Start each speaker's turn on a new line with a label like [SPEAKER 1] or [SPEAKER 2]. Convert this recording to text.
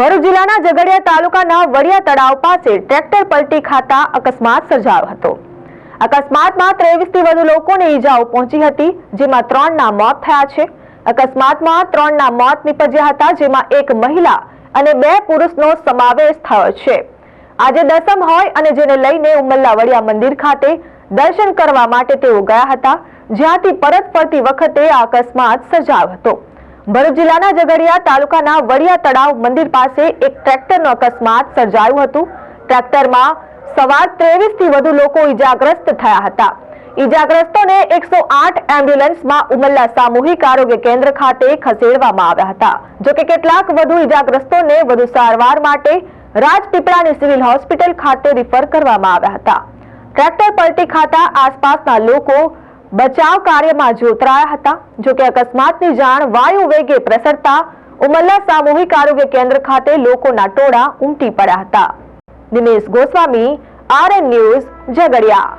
[SPEAKER 1] ભરૂચ જિલ્લાના ઝઘડિયા તાલુકાના વડિયા તળાવ પાસે ટ્રેક્ટર પલટી ખાતા અકસ્માત સર્જાયો હતો. અકસ્માતમાં ત્રેવીસથી વધુ લોકોને ઈજાઓ પહોંચી હતી, જેમાં ત્રણના મોત થયા છે. અકસ્માતમાં ત્રણના મોત નીપજ્યા હતા, જેમાં એક મહિલા અને બે પુરુષનો સમાવેશ થયો છે. આજે દસમ હોય અને જેને લઈને ઉમલ્લા વડિયા મંદિર ખાતે દર્શન કરવા માટે તેઓ ગયા હતા, જ્યાંથી પરત ફરતી વખતે આ અકસ્માત સર્જાયો હતો. ભરૂચ જિલ્લાના ઝઘડિયા તાલુકાના વડિયા તળાવ મંદિર પાસે એક ટ્રેક્ટરનો અકસ્માત સર્જાયું હતું. ટ્રેક્ટરમાં સવાર ત્રેવીસથી વધુ લોકો ઈજાગ્રસ્ત થયા હતા. ઈજાગ્રસ્તોને એકસો આઠ એમ્બ્યુલન્સમાં ઉમલ્લા સામૂહિક આરોગ્ય કેન્દ્ર ખાતે ખસેડવામાં આવ્યા હતા. જોકે કેટલાક વધુ ઈજાગ્રસ્તોને વધુ સારવાર માટે રાજપીપળાની સિવિલ હોસ્પિટલ ખાતે રિફર કરવામાં આવ્યા હતા. ટ્રેક્ટર પલટી ખાતા આસપાસના લોકો બચાવ કાર્યમાં જોતરાયા હતા. જોકે અકસ્માતની જાણ વાયુ વેગે પ્રસરતા ઉમલ્લા સામૂહિક આરોગ્ય કેન્દ્ર ખાતે લોકોના ટોળા ઉમટી પડ્યા હતા. Dinesh Goswami, R N news, Jhagadia.